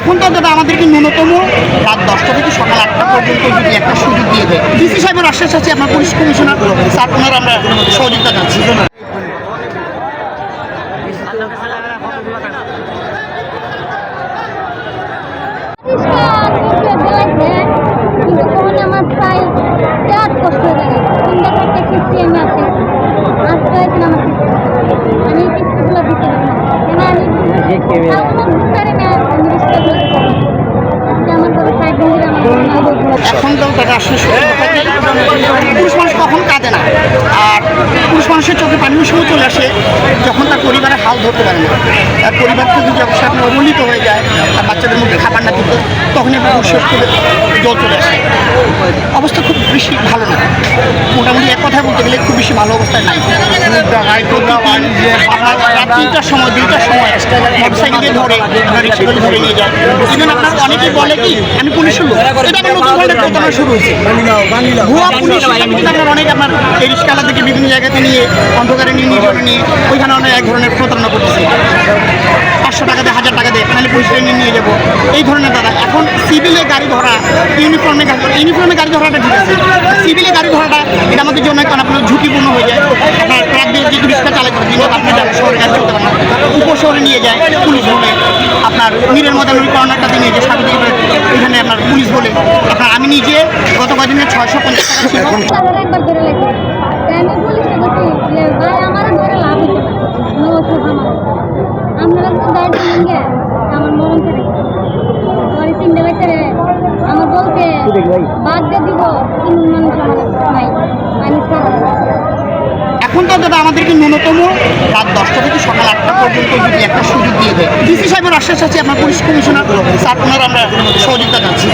এখন তো দাদা আমাদেরকে ন্যূনতম রাত দশটা থেকে সকাল আটটা পর্যন্ত যদি একটা সুযোগ দিয়ে দেয়, ডিসি সাহেবের আশ্বাস আছে আপনার পুলিশ কমিশনার, স্যার, ওনার আমরা সহযোগিতা চাচ্ছি কিন্তু তখন এখন তো তারা পুরুষ মানুষ কখন কাঁদে না। আর পুরুষ মানুষের চোখে পানির সময় চলে আসে, যখন তার পরিবারের হাল ধরতে পারে না। তার পরিবার থেকে যখন সে আপনার অবহেলিত হয়ে যায়, তার বাচ্চাদের মধ্যে খাবার না দিতে তখনই পুরুষের জল চলে আসে। অবস্থা খুব বেশি ভালো কথা বলতে গেলে খুব বেশি ভালো অবস্থায় নাই। তিনটার সময় দুইটার সময় মোটরসাইকেল ধরে ধরে নিয়ে যায়। ইভেন আপনার অনেকেই বলে কি, আমি পুলিশ ধরনের প্রতারণা শুরু হয়েছে। ভুয়া পুলিশ আপনার অনেক আপনার এই রিক্সালা থেকে বিভিন্ন জায়গাতে নিয়ে, অন্ধকারে নিয়ে, নির্জনে নিয়ে, ওইখানে অনেক এক ধরনের প্রতারণা করতেছে। পাঁচশো টাকা দিয়ে হাজার দিয়ে নাহলে পয়সা নিয়ে নিয়ে যাব। এই ধরনের দাদা। এখন সিভিলে গাড়ি ধরা ইউনিফর্মে গাড়ি ধরা ইউনিফর্মে গাড়ি ধরাটা ঠিক আছে। সিভিলে গাড়ি ধরাটা এটা আমাদের জন্য এখন আপনার ঝুঁকিপূর্ণ হয়ে যায়। আপনার ট্রাক দিয়ে যে রিক্সা চালাতে পারেন দিনে আপনি যান শহরে গাড়ি চলতে পারেন না। উপশহরে নিয়ে যায় পুলিশ বলে আপনার মীরের মধ্যে কর্নারটাতে নিয়ে যায় সাথে ওইখানে আপনার পুলিশ বলে। আপনার আমি নিজে গত কদিনে ছয়শো পঞ্চাশ টাকা ছিল তাদের একবার ধরে লাগছে তাই আমি পুলিশকে বলছি যে ভাই আমার ধরে লাভ হতে পারে কোনো অসুবিধা আমার আপনারা তো গাড়ি নিয়ে গে আমার মরণ করে আমার এই তিনটে বেচারে আমার বলতে বাদ দিয়ে দিব নাই আমি এখন তো দাদা আমাদেরকে ন্যূনতম রাত দশটা থেকে সকাল আটটা পর্যন্ত যদি একটা সুযোগ দিয়ে দেয়। ডিসি সাহেবের আশ্বাস আছে আপনার পুলিশ কমিশনার স্যার ওনার আমরা সহযোগিতা চাচ্ছি